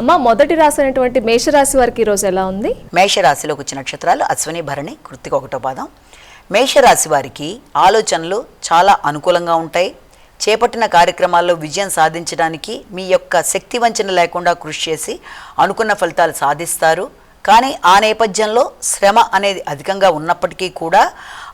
అమ్మ మొదటి రాశి అయినటువంటి మేషరాశి వారికి ఈరోజు ఎలా ఉంది? మేషరాశిలోకి వచ్చిన నక్షత్రాలు అశ్విని భరణి కృతిక ఒకటో పాదం. మేషరాశి వారికి ఆలోచనలు చాలా అనుకూలంగా ఉంటాయి. చేపట్టిన కార్యక్రమాల్లో విజయం సాధించడానికి మీ యొక్క శక్తి వంచన లేకుండా కృషి చేసి అనుకున్న ఫలితాలు సాధిస్తారు. కానీ ఆ నేపథ్యంలో శ్రమ అనేది అధికంగా ఉన్నప్పటికీ కూడా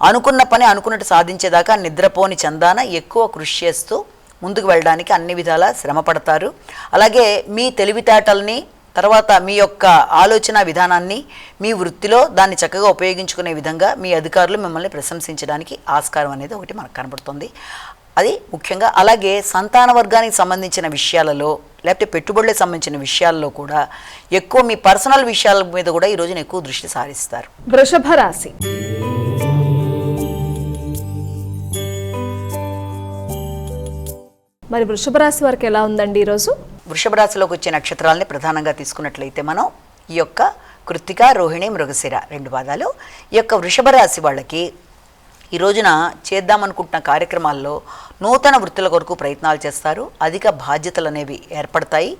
అనుకున్న పని అనుకున్నట్టు సాధించేదాకా నిద్రపోని చందాన ఎక్కువ కృషి చేస్తూ ముందుకు వెళ్ళడానికి అన్ని విధాలా శ్రమపడతారు. అలాగే మీ తెలివితేటల్ని తర్వాత మీ యొక్క ఆలోచన విధానాన్ని మీ వృత్తిలో దాన్ని చక్కగా ఉపయోగించుకునే విధంగా మీ అధికారులు మిమ్మల్ని ప్రశంసించడానికి ఆస్కారం అనేది ఒకటి మనకు కనబడుతుంది. అది ముఖ్యంగా అలాగే సంతాన వర్గానికి సంబంధించిన విషయాలలో లేకపోతే పెట్టుబడులకు సంబంధించిన విషయాల్లో కూడా ఎక్కువ మీ పర్సనల్ విషయాల మీద కూడా ఈ రోజున ఎక్కువ దృష్టి సారిస్తారు. వృషభ రాశి. మరి వృషభ రాశి వారికి ఎలా ఉందండి ఈరోజు వృషభ రాశిలోకి వచ్చే నక్షత్రాలని ప్రధానంగా తీసుకున్నట్లయితే మనం ఈ యొక్క కృత్తిక రోహిణి మృగశిర రెండు పాదాలు. ఈ యొక్క వృషభ రాశి వాళ్ళకి ఈ రోజున చేద్దామనుకుంటున్న కార్యక్రమాల్లో నూతన వృత్తుల కొరకు ప్రయత్నాలు చేస్తారు. అధిక బాధ్యతలు అనేవి ఏర్పడతాయి.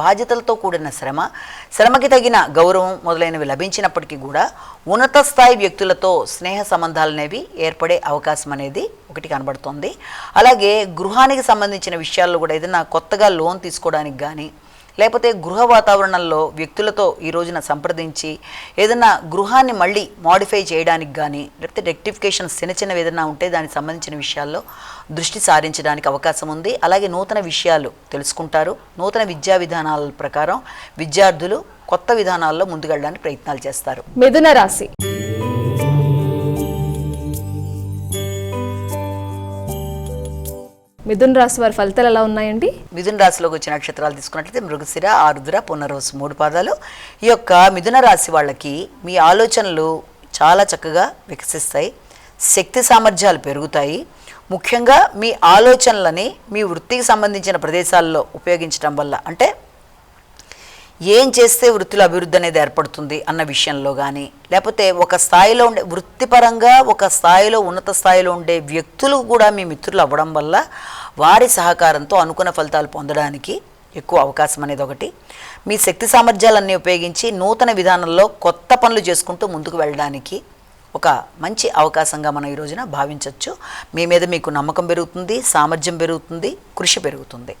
బాధ్యతలతో కూడిన శ్రమ శ్రమకి తగిన గౌరవం మొదలైనవి లభించినప్పటికీ కూడా ఉన్నత స్థాయి వ్యక్తులతో స్నేహ సంబంధాలు అనేవి ఏర్పడే అవకాశం అనేది ఒకటి కనబడుతుంది. అలాగే గృహానికి సంబంధించిన విషయాల్లో కూడా ఏదైనా కొత్తగా లోన్ తీసుకోవడానికి కానీ లేకపోతే గృహ వాతావరణంలో వ్యక్తులతో ఈ రోజున సంప్రదించి ఏదైనా గృహాన్ని మళ్ళీ మాడిఫై చేయడానికి కానీ లేకపోతే రెక్టిఫికేషన్ చిన్న చిన్నవి ఏదైనా ఉంటే దానికి సంబంధించిన విషయాల్లో దృష్టి సారించడానికి అవకాశం ఉంది. అలాగే నూతన విషయాలు తెలుసుకుంటారు. నూతన విద్యా విధానాల ప్రకారం విద్యార్థులు కొత్త విధానాల్లో ముందుకెళ్ళడానికి ప్రయత్నాలు చేస్తారు. మిథున రాశి. మిథున రాశి వారి ఫలితాలు ఎలా ఉన్నాయండి? మిథున రాశిలోకి వచ్చిన నక్షత్రాలు తీసుకున్నట్లయితే మృగశిర ఆరుద్ర పునరోసు మూడు పాదాలు. ఈ యొక్క మిథున రాశి వాళ్ళకి మీ ఆలోచనలు చాలా చక్కగా వికసిస్తాయి. శక్తి సామర్థ్యాలు పెరుగుతాయి. ముఖ్యంగా మీ ఆలోచనలని మీ వృత్తికి సంబంధించిన ప్రదేశాల్లో ఉపయోగించడం వల్ల అంటే ఏం చేస్తే వృత్తిలో అభివృద్ధి అనేది ఏర్పడుతుంది అన్న విషయంలో కానీ లేకపోతే ఒక స్థాయిలో ఉండే వృత్తిపరంగా ఒక స్థాయిలో ఉన్నత స్థాయిలో ఉండే వ్యక్తులు కూడా మీ మిత్రులు అవ్వడం వల్ల వారి సహకారంతో అనుకున్న ఫలితాలు పొందడానికి ఎక్కువ అవకాశం అనేది ఒకటి. మీ శక్తి సామర్థ్యాలన్నీ ఉపయోగించి నూతన విధానంలో కొత్త పనులు చేసుకుంటూ ముందుకు వెళ్ళడానికి ఒక మంచి అవకాశంగా మనం ఈ రోజున భావించవచ్చు మీ మీద మీకు నమ్మకం పెరుగుతుంది సామర్థ్యం పెరుగుతుంది కృషి పెరుగుతుంది.